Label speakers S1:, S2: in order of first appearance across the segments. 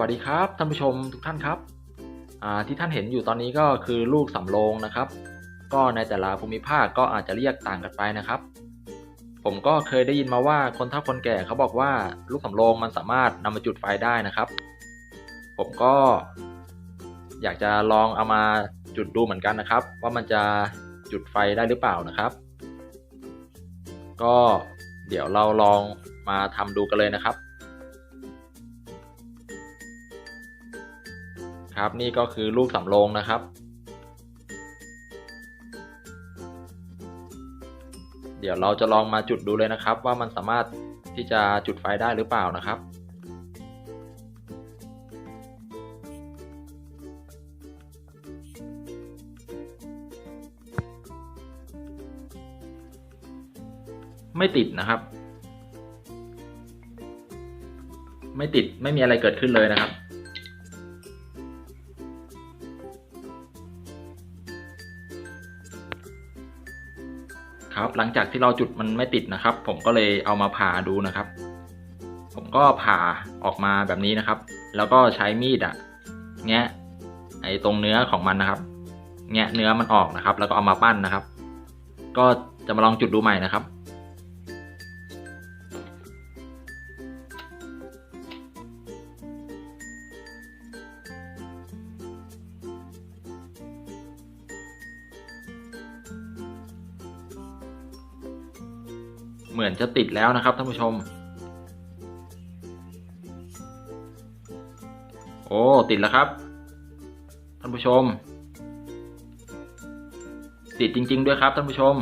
S1: วัสดีครับท่านผู้ชมทุกท่านครับที่ท่านเห็นอยู่ตอนนี้ก็คือลูกสำโรงนะครับ ก็ในแต่ละภูมิภาคก็อาจจะเรียกต่างกันไปนะครับ ผมก็เคยได้ยินมาว่าคนเฒ่าคนแก่เขาบอกว่าลูกสำโรงมันสามารถนำมาจุดไฟได้นะครับ ผมก็ อยากจะลองเอามาจุดดูเหมือนกันนะครับ ว่ามันจะจุดไฟได้หรือเปล่านะครับ ก็เดี๋ยวเราลองมาทำดูกันเลยนะครับ ครับ นี่ก็คือลูกสำโรงนะครับ เดี๋ยวเราจะลองมาจุดดูเลยนะครับ ว่ามันสามารถที่จะจุดไฟได้หรือเปล่านะครับไม่ติดนะครับ ไม่ติดไม่มีอะไรเกิดขึ้นเลยนะครับ ครับ หลังจากที่เราจุดมันไม่ติดนะครับ ผมก็เลยเอามาผ่าดูนะครับ ผมก็ผ่าออกมาแบบนี้นะครับ แล้วก็ใช้มีดอะแงะไอ้ตรงเนื้อของมันนะครับ แงะเนื้อมันออกนะครับ แล้วก็เอามาปั้นนะครับ ก็จะมาลองจุดดูใหม่นะครับ เหมือนจะติดแล้วนะครับท่านผู้ชม โอ้ติดแล้วครับท่านผู้ชม ติดจริง ๆ ด้วยครับท่านผู้ชม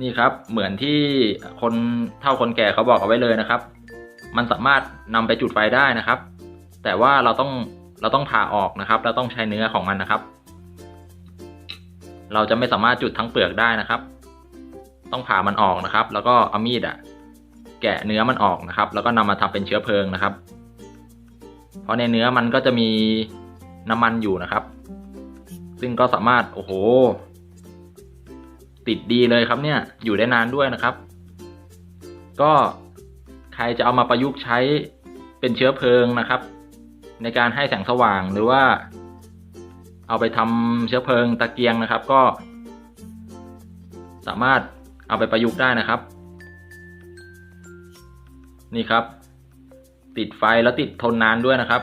S1: นี่ครับเหมือนที่คนเท่าคนแก่เขาบอกเอาไว้เลยนะครับ มันสามารถนำไปจุดไฟได้นะครับ แต่ว่าเราต้องเราต้องผ่าออกนะครับเราต้องใช้เนื้อของมันนะครับ เราจะไม่สามารถจุดทั้งเปลือกได้นะครับ ต้องผ่ามันออกนะครับ แล้วก็เอามีดอะแกะเนื้อมันออกนะครับ แล้วก็นำมาทำเป็นเชื้อเพลิงนะครับ เพราะในเนื้อมันก็จะมีน้ำมันอยู่นะครับ ซึ่งก็สามารถโอ้โห ติดดีเลยครับเนี่ย อยู่ได้นานด้วยนะครับ ก็ใครจะเอามาประยุกต์ใช้เป็นเชื้อเพลิงนะครับ ในการให้แสงสว่างหรือว่า เอาไปทำเชื้อเพลิงตะเกียงนะครับ ก็ สามารถ เอาไปประยุกต์ได้นะครับ นี่ครับ ติดไฟแล้วติดทนนานด้วยนะครับ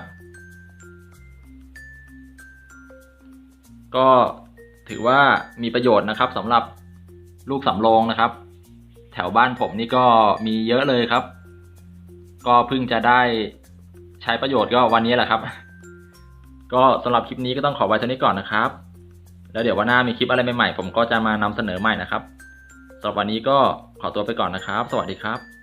S1: ก็ถือว่ามีประโยชน์นะครับสำหรับลูกสำโรงนะครับ แถวบ้านผมนี่ก็มีเยอะเลยครับ ก็เพิ่งจะได้ใช้ประโยชน์ก็วันนี้แหละครับ ก็สำหรับคลิปนี้ก็ต้องขอไว้เท่านี้ก่อนนะครับ แล้วเดี๋ยววันหน้ามีคลิปอะไรใหม่ๆผมก็จะมานำเสนอใหม่นะครับ สำหรับวันนี้ก็ขอตัวไปก่อนนะครับ สวัสดีครับ